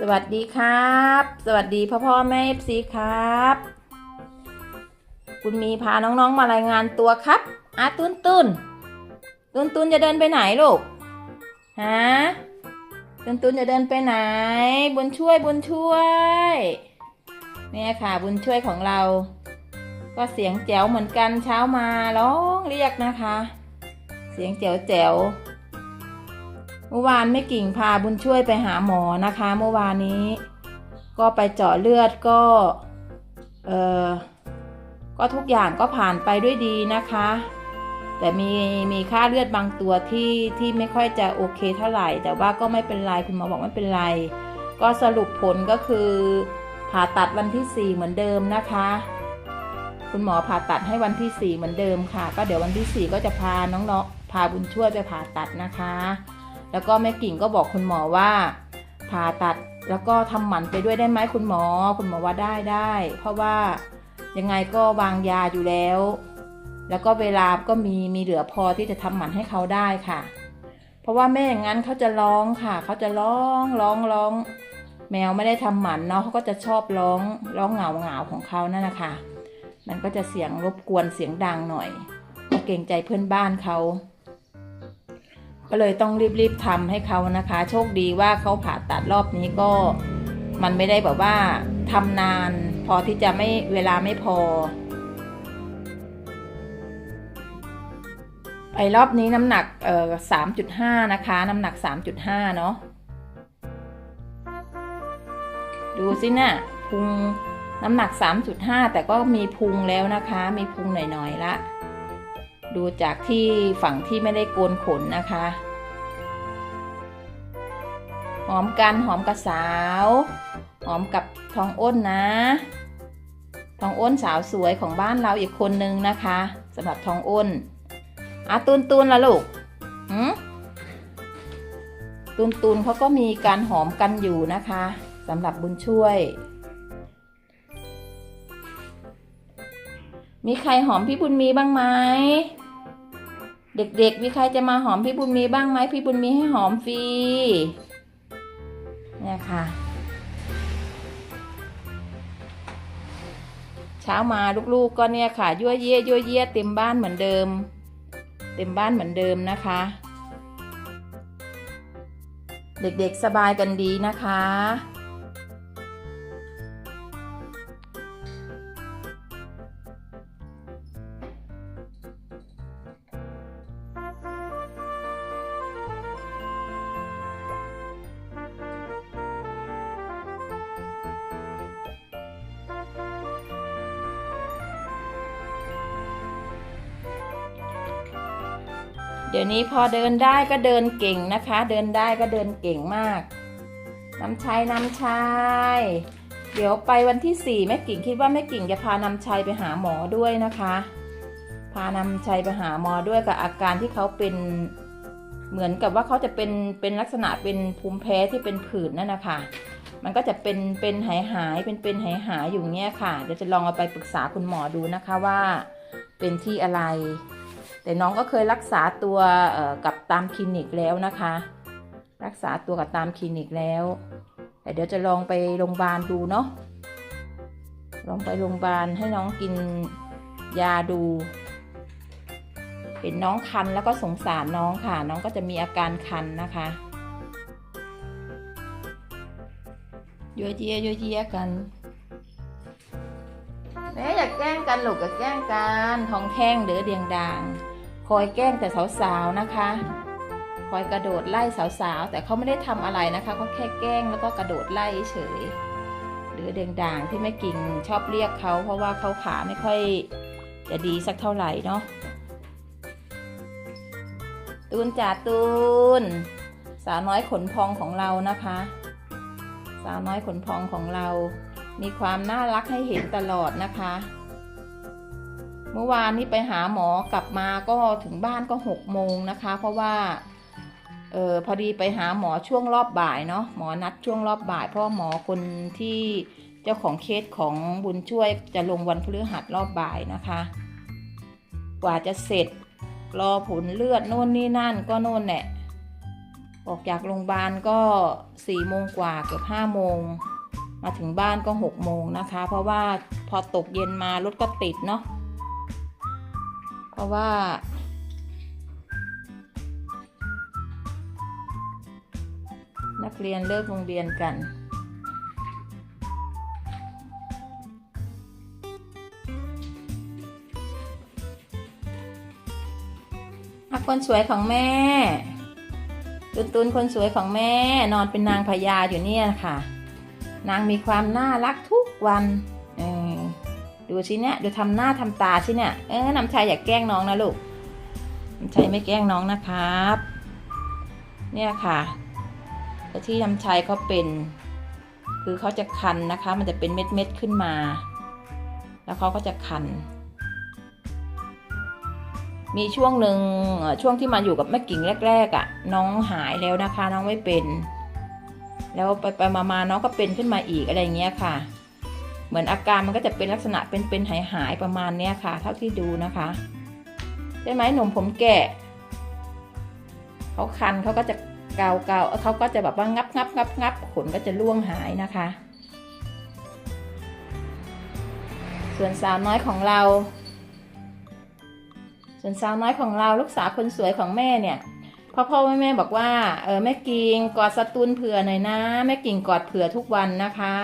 สวัสดีครับ สวัสดีพ่อพ่อแม่เอฟซีครับ คุณมีพาน้องๆมารายงานตัวครับอาตุนตุนตุนตุนจะเดินไปไหนลูกฮะตุนตุนจะเดินไปไหน บุญช่วยบุญช่วยเนี่ยค่ะบุญช่วยของเรา ก็เสียงแจ๋วเหมือนกันเช้ามาร้องเรียกนะคะ เสียงแจ๋วแจ๋ว มื่อวานแม่กิ่งพาบุญช่วยไปหาหมอนะคะ เมื่อวานนี้ ก็ไปเจาะเลือดก็เออก็ทุกอย่างก็ผ่านไปด้วยดีนะคะ แต่มีมีค่าเลือดบางตัวที่ที่ไม่ค่อยจะโอเคเท่าไหร่ แต่ว่าก็ไม่เป็นไรคุณหมอบอกไม่เป็นไร ก็สรุปผลก็คือ ผ่าตัดวันที่ 4 เหมือนเดิมนะคะ คุณหมอผ่าตัดให้วันที่ 4 เหมือนเดิมค่ะ ก็เดี๋ยววันที่ 4 ก็จะพาน้องๆพาบุญช่วยไปผ่าตัดนะคะ แล้วก็แม่กิ่งก็บอกคุณหมอว่าผ่าตัดแล้วก็ทำหมันไปด้วยได้ไหมคุณหมอ คุณหมอว่าได้ได้ เพราะว่ายังไงก็วางยาอยู่แล้ว แล้วก็เวลาก็มีมีเหลือพอที่จะทำหมันให้เขาได้ค่ะ เพราะว่าแม่อย่างนั้นเขาจะร้องค่ะ เขาจะร้องร้องร้อง แมวไม่ได้ทำหมันเนาะเขาก็จะชอบร้องร้องเหงาเหงาของเขานั่นนะคะมันก็จะเสียงรบกวนเสียงดังหน่อยก็เกรงใจเพื่อนบ้านเขา ก็เลยต้องรีบๆทำให้เขานะคะ โชคดีว่าเขาผ่าตัดรอบนี้ก็มันไม่ได้แบบว่าทำนาน พอที่จะไม่เวลาไม่พอไอ้รอบนี้น้ำหนักเอ่อสามจุดห้านะคะ น้ำหนักสามจุดห้าเนาะดูสินะ่ะพุงน้ำหนัก3.5แต่ก็มีพุงแล้วนะคะ มีพุงหน่อยๆละ ดูจากที่ฝั่งที่ไม่ได้โกนขนนะคะ หอมกันหอมกับสาว หอมกับทองอ้นนะ ทองอ้นสาวสวยของบ้านเราอีกคนนึงนะคะสำหรับทองอ้นอะตูนตูนละลูกหืมตูนตูนเขาก็มีการหอมกันอยู่นะคะสำหรับบุญช่วย มีใครหอมพี่บุญมีบ้างไหม เด็กๆ มีใครจะมาหอมพี่บุญมีบ้างไหมพี่บุญมีให้หอมฟรีเนี่ยค่ะ เช้ามาลูกๆก็เนี่ยค่ะยั่วเยี่ยยั่วเยี่ยเต็มบ้านเหมือนเดิม เต็มบ้านเหมือนเดิมนะคะ เด็กๆสบายกันดีนะคะ เดี๋ยวนี้พอเดินได้ก็เดินเก่งนะคะ เดินได้ก็เดินเก่งมาก น้ำชัยน้ำชัยเดี๋ยวไปวันที่สี่แม่กิ่งคิดว่าแม่กิ่งจะพานำชัยไปหาหมอด้วยนะคะ พานำชัยไปหาหมอด้วยกับอาการที่เขาเป็นเหมือนกับว่าเขาจะเป็นเป็นลักษณะเป็นภูมิแพ้ที่เป็นผื่นนั่นนะคะมันก็จะเป็นเป็นหายหายเป็นเป็นหายหายอยู่เงี้ยค่ะ เดี๋ยวจะลองเอาไปปรึกษาคุณหมอดูนะคะว่าเป็นที่อะไร แต่น้องก็เคยรักษาตัวเอ่อกับตามคลินิกแล้วนะคะ รักษาตัวกับตามคลินิกแล้ว แต่เดี๋ยวจะลองไปโรงพยาบาลดูเนาะลองไปโรงพยาบาลให้น้องกินยาดู เห็นน้องคันแล้วก็สงสารน้องค่ะ น้องก็จะมีอาการคันนะคะยั่วเยียยั่วเยียกันแม่อย่าแกล้งกันหลูกอย่าแกล้งกันทองแท่งเดือเดียงด่าง คอยแกล้งแต่สาวๆนะคะ คอยกระโดดไล่สาวๆ แต่เขาไม่ได้ทำอะไรนะคะเขาแค่แกล้งแล้วก็กระโดดไล่เฉย หรือเดียงด่างที่แม่กิ่งชอบเรียกเขาเพราะว่าเขาขาไม่ค่อยจะดีสักเท่าไหร่เนาะ ตูนจ่าตูน สาวน้อยขนพองของเรานะคะ สาวน้อยขนพองของเรา มีความน่ารักให้เห็นตลอดนะคะ เมื่อวานนี้ไปหาหมอกลับมาก็ถึงบ้านก็หกโมงนะคะ เพราะว่าเออพอดีไปหาหมอช่วงรอบบ่ายเนาะหมอนัดช่วงรอบบ่าย เพราะหมอคนที่เจ้าของเคสของบุญช่วยจะลงวันพฤหัสรอบบ่ายนะคะ กว่าจะเสร็จรอผลเลือดโน่นนี่นั่นก็โน่นแหละออกจากโรงพยาบาลก็สี่โมงกว่าเกือบห้าโมงมาถึงบ้านก็หกโมงนะคะ เพราะว่าพอตกเย็นมารถก็ติดเนาะ เพราะว่า นักเรียนเลิกโรงเรียนกันอคนสวยของแม่ ตุนตุนคนสวยของแม่ นอนเป็นนางพญาอยู่เนี่ยค่ะ นางมีความน่ารักทุกวัน ดูสิเนี่ยดูทำหน้าทำตาสิเนี่ยเออน้ำชายอย่าแกล้งน้องนะลูกน้ำชายไม่แกล้งน้องนะครับ เนี่ยค่ะแต่ที่น้ำชายเขาเป็น คือเขาจะคันนะคะ มันจะเป็นเม็ดเม็ดขึ้นมา แล้วเขาก็จะคัน มีช่วงหนึ่งช่วงที่มาอยู่กับแม่กิ่งแรกๆอะ่ะ น้องหายแล้วนะคะ น้องไม่เป็น แล้วไปไปมามาน้องก็เป็นขึ้นมาอีกอะไรเงี้ยค่ะ เหมือนอาการมันก็จะเป็นลักษณะเป็นเป็นหายหายๆประมาณเนี้ยค่ะ เท่าที่ดูนะคะใช่ไหมหนมผมแก่เขาคันเขาก็จะเกาเกาเขาก็จะแบบว่างับงับงับงับขนก็จะร่วงหายนะคะ ส่วนสาวน้อยของเรา ส่วนสาวน้อยของเราลูกสาวคนสวยของแม่เนี่ยพ่อพ่อแม่แม่บอกว่าเออแม่กิ่งกอดสตูนเผื่อหน่อยนะ แม่กิ่งกอดเผื่อทุกวันนะคะ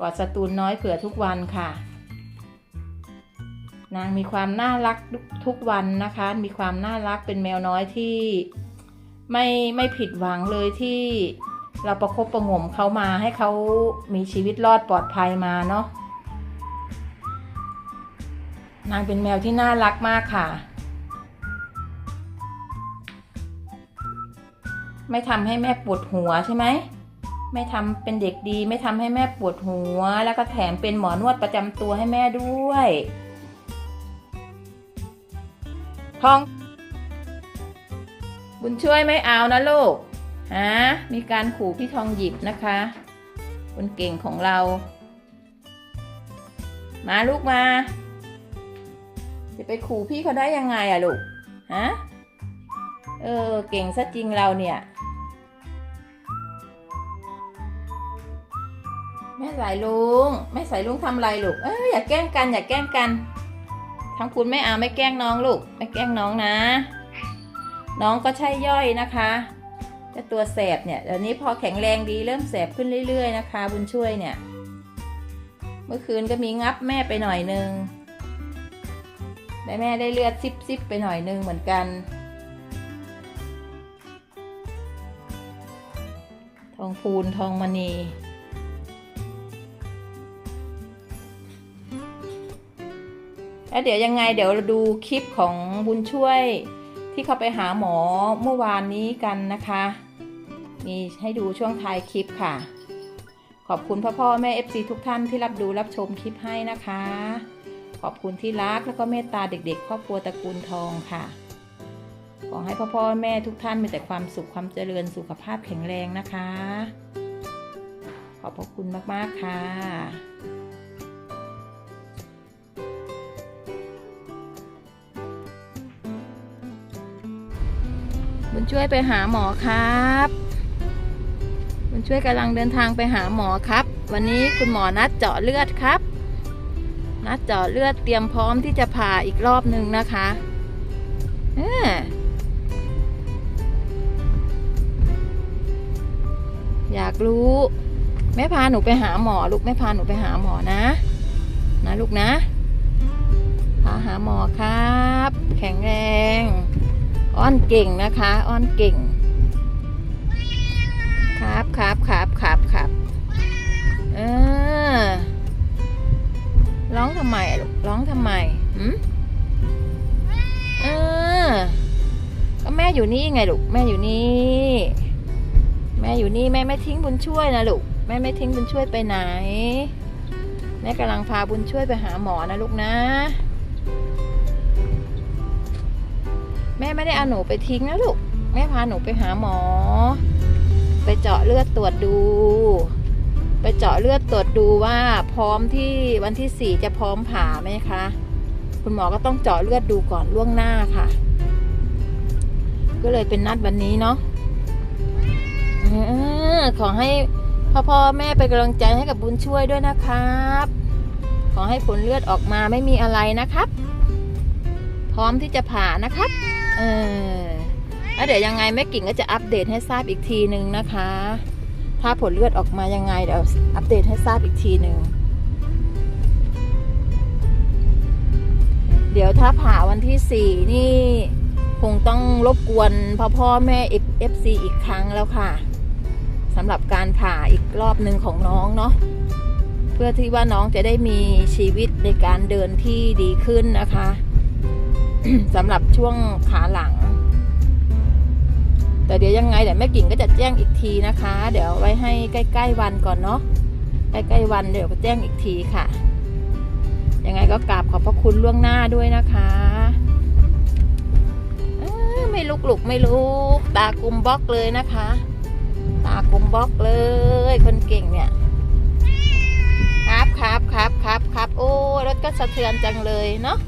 กอดสตูนน้อยเผื่อทุกวันค่ะ นางมีความน่ารักทุกทุกวันนะคะ มีความน่ารักเป็นแมวน้อยที่ไม่ไม่ผิดหวังเลยที่เราประคบประงมเขามาให้เขามีชีวิตรอดปลอดภัยมาเนาะนางเป็นแมวที่น่ารักมากค่ะ ไม่ทำให้แม่ปวดหัวใช่ไหม ไม่ทำเป็นเด็กดีไม่ทำให้แม่ปวดหัว แล้วก็แถมเป็นหมอนวดประจำตัวให้แม่ด้วยทอง บุญช่วยไม่เอานะลูกฮะมีการขู่พี่ทองหยิบนะคะคนเก่งของเรา มาลูกมา จะไปขู่พี่เขาได้ยังไงอะลูกฮะเออเก่งซะจริงเราเนี่ย แม่สายลุงแม่สายลุงทำอะไรลูกเอออย่าแกล้งกันอย่าแกล้งกันทั้งคุณไม่อาไม่แกล้งน้องลูกไม่แกล้งน้องนะ น้องก็ใช่ย่อยนะคะแต่ตัวแสบเนี่ยเดี๋ยวนี้พอแข็งแรงดีเริ่มแสบขึ้นเรื่อยๆนะคะ บุญช่วยเนี่ย เมื่อคืนก็มีงับแม่ไปหน่อยนึงได้แม่ได้เลือดซิบซิบไปหน่อยนึงเหมือนกันทองพูนทองมณี แล้วเดี๋ยวยังไงเดี๋ยวเราดูคลิปของบุญช่วยที่เขาไปหาหมอเมื่อวานนี้กันนะคะมีให้ดูช่วงท้ายคลิปค่ะ ขอบคุณพ่อพ่อแม่ FC ทุกท่านที่รับดูรับชมคลิปให้นะคะ ขอบคุณที่รักแล้วก็เมตตาเด็กๆ ครอบครัวตระกูลทองค่ะ ขอให้พ่อพ่อแม่ทุกท่านมีแต่ความสุขความเจริญสุขภาพแข็งแรงนะคะ ขอบพระคุณมากๆค่ะ ช่วยไปหาหมอครับบุญช่วยกำลังเดินทางไปหาหมอครับ วันนี้คุณหมอนัดเจาะเลือดครับ นัดเจาะเลือดเตรียมพร้อมที่จะผ่าอีกรอบหนึ่งนะคะเอออยากรู้แม่พาหนูไปหาหมอลูกแม่พาหนูไปหาหมอนะ นะลูกนะพาหาหมอครับ แข็งแรง อ้อนเก่งนะคะ อ้อนเก่ง ครับครับครับครับครับเออร้องทำไมลูกร้องทำไมหืมเออก็แม่อยู่นี่ไงลูกแม่อยู่นี่ แม่อยู่นี่แม่ไม่ทิ้งบุญช่วยนะลูกแม่ไม่ทิ้งบุญช่วยไปไหน แม่กำลังพาบุญช่วยไปหาหมอนะลูกนะ แม่ไม่ได้เอาหนูไปทิ้งนะลูก แม่พาหนูไปหาหมอ ไปเจาะเลือดตรวจดู ไปเจาะเลือดตรวจดูว่าพร้อมที่วันที่สี่จะพร้อมผ่าไหมคะ คุณหมอก็ต้องเจาะเลือดดูก่อนล่วงหน้าค่ะ ก็เลยเป็นนัดวันนี้เนาะเออขอให้พ่อพ่อแม่เป็นกำลังใจให้กับบุญช่วยด้วยนะครับ ขอให้ผลเลือดออกมาไม่มีอะไรนะครับ พร้อมที่จะผ่านะครับ เออแล้วเดี๋ยวยังไงแม่กิ่งก็จะอัปเดตให้ทราบอีกทีหนึ่งนะคะ ถ้าผลเลือดออกมายังไงเดี๋ยวอัปเดตให้ทราบอีกทีหนึ่งเดี๋ยวถ้าผ่าวันที่สี่นี่คงต้องรบกวนพ่อพ่อแม่เอฟซีอีกครั้งแล้วค่ะสำหรับการผ่าอีกรอบหนึ่งของน้องเนาะเพื่อที่ว่าน้องจะได้มีชีวิตในการเดินที่ดีขึ้นนะคะ สำหรับช่วงขาหลัง แต่เดี๋ยวยังไงเดี๋ยวแม่กิ่งก็จะแจ้งอีกทีนะคะ เดี๋ยวไว้ให้ใกล้ ๆ วันก่อนเนาะใกล้ๆวันเดี๋ยวก็แจ้งอีกทีค่ะ ยังไงก็กราบขอบพระคุณล่วงหน้าด้วยนะคะไม่ลุกลุกไม่ลุกตากุมบล็อกเลยนะคะ ตากุมบล็อกเลย คนเก่งเนี่ยครับครับครับครับครับโอ้รถก็สะเทือนจังเลยเนาะ